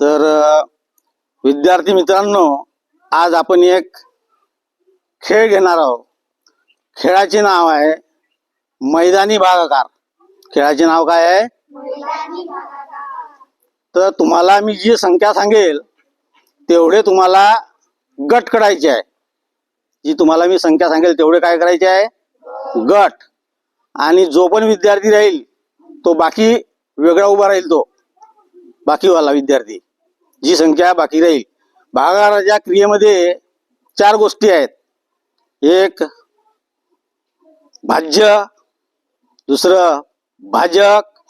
तर विद्यार्थी मित्रांनो आज आपण एक खेळ घेणार आहोत. खेळाचे नाव आहे मैदानी भागाकार. खेळाचे नाव काय आहे? तर तुम्हाला मी जी संख्या सांगेल तेवढे तुम्हाला गट करायचे आहे. जी तुम्हाला मी संख्या सांगेल तेवढे काय करायचे आहे? गट. आणि जो पण विद्यार्थी राहील तो बाकी वेगळा उभा राहील तो. बाकीवाला विद्यार्थी. जी संख्या बाकी राहील. भागाकाराच्या क्रियेमध्ये चार गोष्टी आहेत. एक भाज्य दुसरं भाजक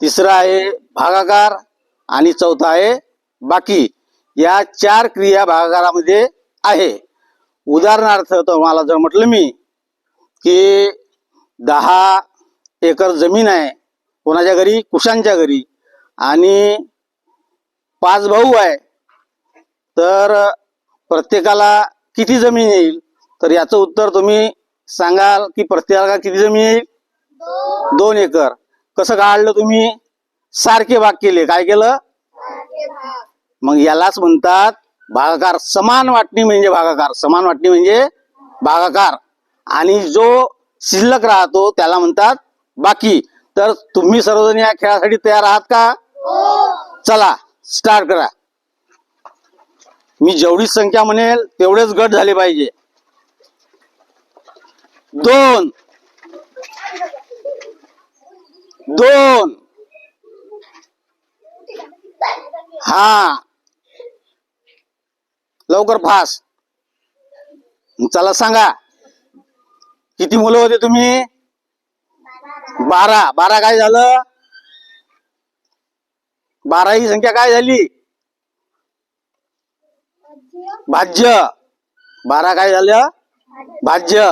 तिसरं आहे भागाकार आणि चौथा आहे बाकी. या चार क्रिया भागाकारामध्ये आहे. उदाहरणार्थ तुम्हाला जर म्हटलं मी की दहा एकर जमीन आहे कोणाच्या घरी? कुशांच्या घरी. आणि पाच भाऊ आहे तर प्रत्येकाला किती जमीन येईल? तर याचं उत्तर तुम्ही सांगाल की प्रत्येकाला किती जमीन येईल? दोन. एकर. कसं काढलं तुम्ही? सारखे भाग केले. काय केलं? मग यालाच म्हणतात भागाकार. समान वाटणी म्हणजे भागाकार. समान वाटणी म्हणजे भागाकार. आणि जो शिल्लक राहतो त्याला म्हणतात बाकी. तर तुम्ही सर्वजण या खेळासाठी तयार आहात का? चला. स्टार्ट करा. मी जेवढी संख्या म्हणेल तेवढेच गट झाले पाहिजे. दोन. दोन. हा. लवकर फास चला सांगा. किती मुलं होते तुम्ही? बारा. बारा काय झालं? बारा ही संख्या काय झाली? भाज्य. बारा काय झालं? भाज्य.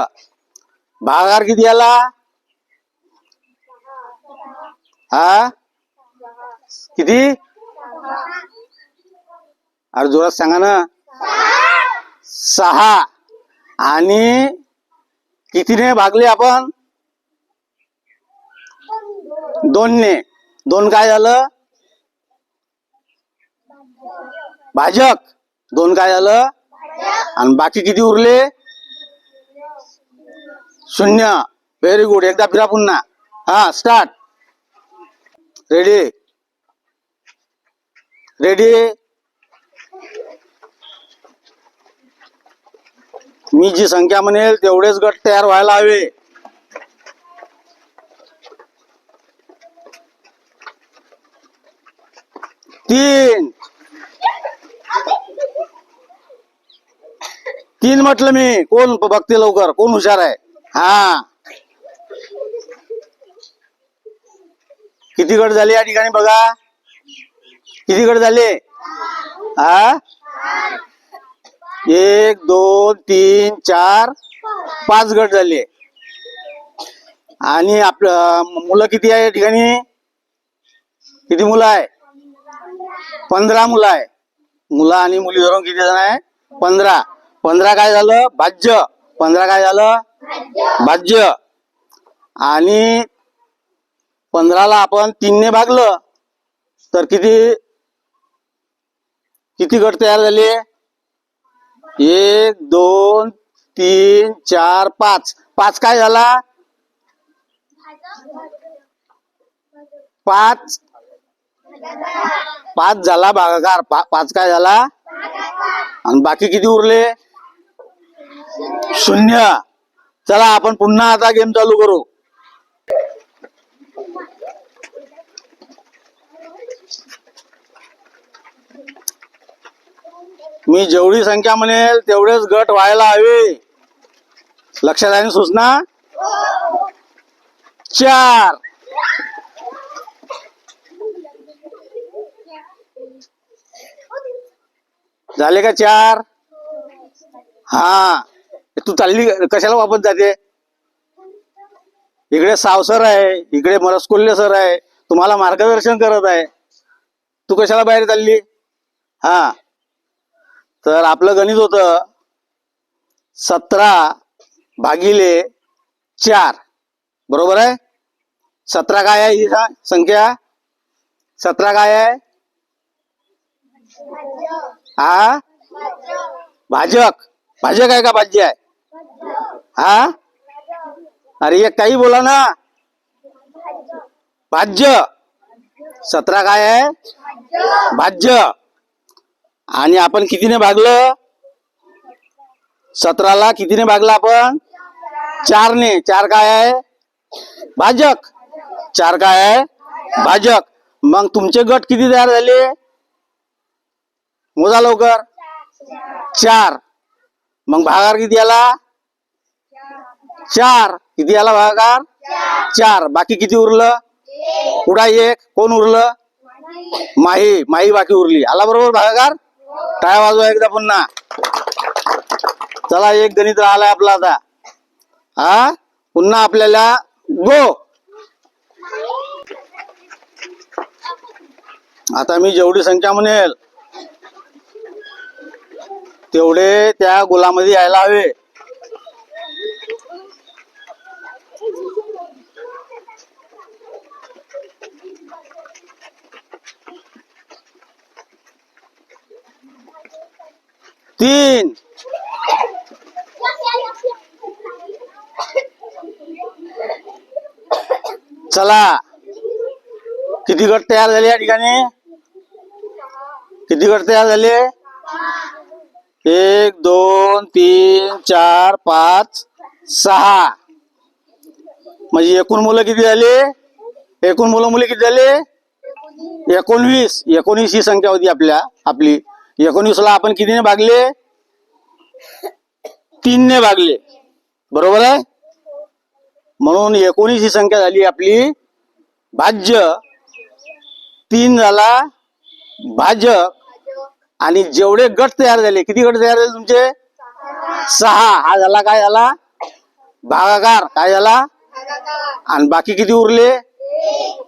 भागार किती आला? हा? किती? अरे जोरात सांगा ना. सहा. आणि कितीने भागले आपण? दोनने. दोन काय झालं? भाजक. दोन काय झालं? आणि बाकी किती उरले? शून्य. व्हेरी गुड एकदा फिरा पुन्हा. हा स्टार्ट रेडी रेडी मी जी संख्या म्हणेल तेवढेच गट तयार व्हायला हवे. तीन. तीन म्हटलं मी कोण बघते लवकर? कोण हुशार आहे? हा. किती गट झाले या ठिकाणी बघा? किती गट झाले? हा? एक दोन तीन चार पाच गट झाले. आणि आपलं मुलं किती आहे या ठिकाणी? किती मुलं आहे? पंधरा मुलं आहे. मुलं आणि मुली धरून किती जण आहे? पंधरा. पंधरा काय झालं? भाज्य. पंधरा काय झालं? भाज्य. आणि पंधराला आपण तीनने भागलं. तर किती? किती गट तयार झाले? एक दोन तीन चार पाच. पाच काय झाला? पाच. पाच झाला भागाकार. पाच काय झाला? आणि बाकी किती उरले? शून्य. चला आपण पुन्हा आता गेम चालू करू. मी जेवढी संख्या म्हणेल तेवढेच गट व्हायला हवे. लक्षात आहे सूचना? चार. झाले का चार? हा. तू चालली कशाला वापस जाते? इकडे सावसर आहे इकडे मरसकोल्हे सर आहे तुम्हाला मार्गदर्शन करत आहे. तू कशाला बाहेर चालली? हा. तर आपलं गणित होत सतरा भागिले चार. बरोबर आहे? सतरा काय आहे ही संख्या? सतरा काय आहे? हा? भाजक. भाजक आहे का भाज्य आहे? हा? अरे एक काही बोला ना. भाज्य. सतरा काय आहे? भाज्य. आणि आपण कितीने भागलं? सतराला कितीने भागलं आपण? चारने. चार काय आहे? भाजक. चार काय आहे? भाजक. मग तुमचे गट किती तयार झाले? मोजा लवकर. चार. मग भागार किती आला? चार. किती आला भागाकार चार. बाकी किती उरलं? पुढा एक? कोण उरलं? माही. माही बाकी उरली. आला बरोबर भागाकार? टाळ्या वाजवा एकदा पुन्हा. चला एक गणित आलाय आपला आता. हा? पुन्हा आपल्याला गो आता मी जेवढी संख्या म्हणेल तेवढे त्या गोलामध्ये यायला हवे. तीन। चला। किती गट तयार झाले या ठिकाणी? किती गट तयार झाले? एक दोन तीन चार पाच सहा। म्हणजे एकूण मुलं किती झाले? एकूण मुलं मुली किती झाले? एकोणवीस. एकोणीस ही संख्या होती आपल्या आपली. एकोणीसला आपण कितीने भागले? तीनने भागले. बरोबर आहे? म्हणून एकोणीस ही संख्या झाली आपली भाज्य. तीन झाला भाजक. आणि जेवढे गट तयार झाले किती गट तयार झाले तुमचे? सहा. हा झाला काय झाला? भागाकार. काय झाला? आणि बाकी किती उरले?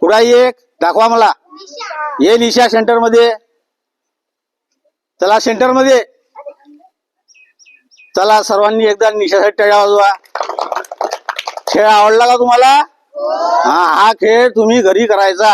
पुढा एक. दाखवा मला. ये निशा सेंटरमध्ये. चला सेंटरमध्ये चला सर्वांनी एकदा निशासाठी टाळ्या वाजवा खेळ आवडला का तुम्हाला? हा हा खेळ तुम्ही घरी करायचा.